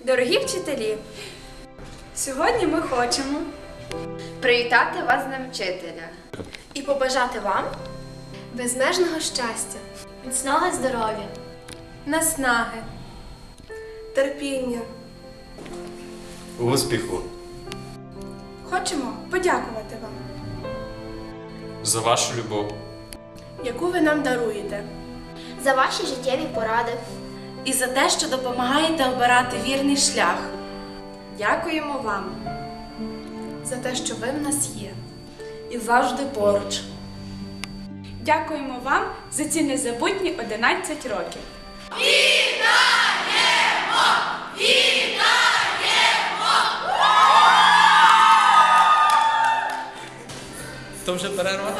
Дорогі вчителі, сьогодні ми хочемо Привітати вас з Днем вчителя. і побажати вам безмежного щастя, міцного здоров'я, наснаги, терпіння. Успіху Хочемо подякувати вам, за вашу любов. яку ви нам даруєте, за ваші життєві поради. І за те, що допомагаєте обирати вірний шлях. Дякуємо вам за те, що ви в нас є і завжди поруч. Дякуємо вам за ці незабутні 11 років. То вже перерва?